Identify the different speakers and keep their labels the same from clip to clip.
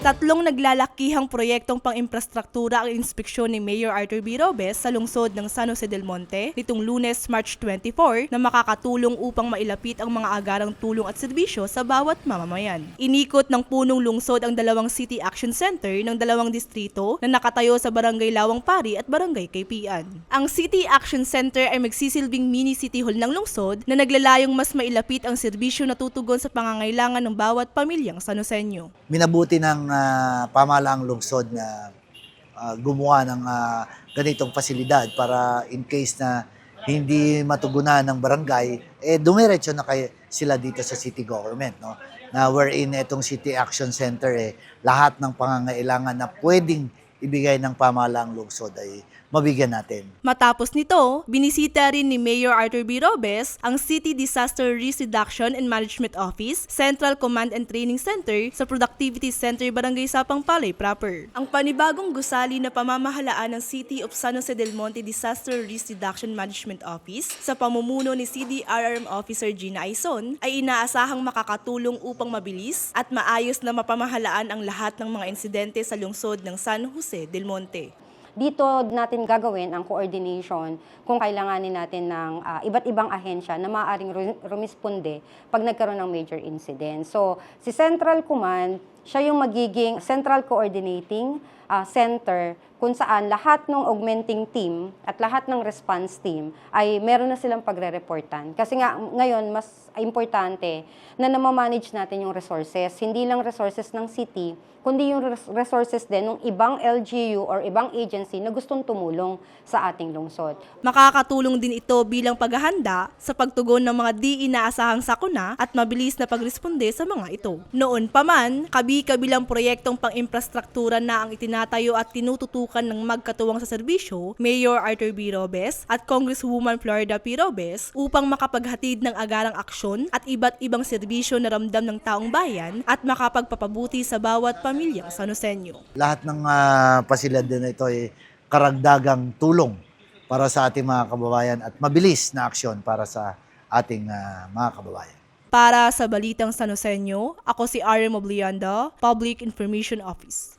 Speaker 1: Tatlong naglalakihang proyektong pang-infrastruktura ang inspeksyon ni Mayor Arthur B. Robes sa lungsod ng San Jose del Monte nitong lunes March 24 na makakatulong upang mailapit ang mga agarang tulong at serbisyo sa bawat mamamayan. Inikot ng punong lungsod ang dalawang City Action Center ng dalawang distrito na nakatayo sa Barangay Lawang Pari at Barangay Kaypian. Ang City Action Center ay magsisilbing mini city hall ng lungsod na naglalayong mas mailapit ang serbisyo na tutugon sa pangangailangan ng bawat pamilyang Sanosenyo.
Speaker 2: minabuti ng ah, pamahalaang lungsod na ah, gumawa ng ah, ganitong pasilidad para in case na hindi matugunan ng barangay, eh dumiretso na kay sila dito sa city government, no? Na wherein itong City Action Center eh lahat ng pangangailangan na pwedeng ibigay ng pamahalaang lungsod ay mabigyan natin.
Speaker 1: Matapos nito, binisita rin ni Mayor Arthur B. Robes ang City Disaster Risk Reduction and Management Office, Central Command and Training Center sa Productivity Center Barangay Sapang Palay proper. Ang panibagong gusali na pamamahalaan ng City of San Jose del Monte Disaster Risk Reduction Management Office sa pamumuno ni CDRRM Officer Gina Aison ay inaasahang makakatulong upang mabilis at maayos na mapamahalaan ang lahat ng mga insidente sa lungsod ng San Jose del Monte.
Speaker 3: Dito natin gagawin ang coordination kung kailanganin natin ng ah, iba't ibang ahensya na maaaring ru- rumisponde pag nagkaroon ng major incident. So, si Central Command, siya yung magiging central coordinating ah, center kung saan lahat ng augmenting team at lahat ng response team ay meron na silang pagre-reportan. Kasi nga ngayon mas importante na namamanage natin yung resources, hindi lang resources ng city, kundi yung res- resources din ng ibang LGU or ibang agency na gustong tumulong sa ating lungsod.
Speaker 1: Makakatulong din ito bilang paghahanda sa pagtugon ng mga di inaasahang sakuna at mabilis na pagresponde sa mga ito. Noon pa man, kabi-kabilang proyektong pang-infrastruktura na ang itinatayo at tinututukan ng magkatuwang sa serbisyo, Mayor Arthur B. Robes at Congresswoman Florida P. Robes upang makapaghatid ng agarang aksyon at iba't ibang serbisyo na ramdam ng taong bayan at makapagpapabuti sa bawat pamilyang Sanosenyo.
Speaker 2: Lahat ng uh, pasilidad na ito ay karagdagang tulong para sa ating mga kababayan at mabilis na aksyon para sa ating ah, mga kababayan.
Speaker 1: Para sa Balitang Sanosenyo, ako si RM Oblianda, Public Information Office.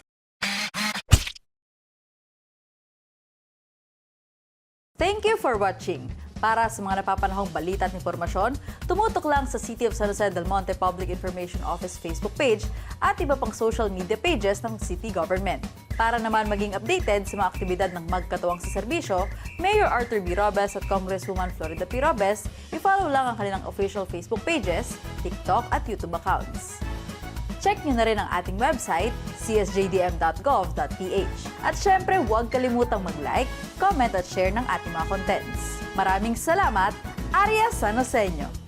Speaker 4: Thank you for watching. Para sa mga napapanahong balita at impormasyon, tumutok lang sa City of San Jose del Monte Public Information Office Facebook page at iba pang social media pages ng city government. Para naman maging updated sa mga aktibidad ng magkatuwang sa serbisyo, Mayor Arthur B. Robes at Congresswoman Florida P. Robes, i-follow lang ang kanilang official Facebook pages, TikTok at YouTube accounts. Check nyo na rin ang ating website, csjdm.gov.ph. At syempre, huwag kalimutang mag-like, comment at share ng ating mga contents. Maraming salamat, Arya Sanoseño!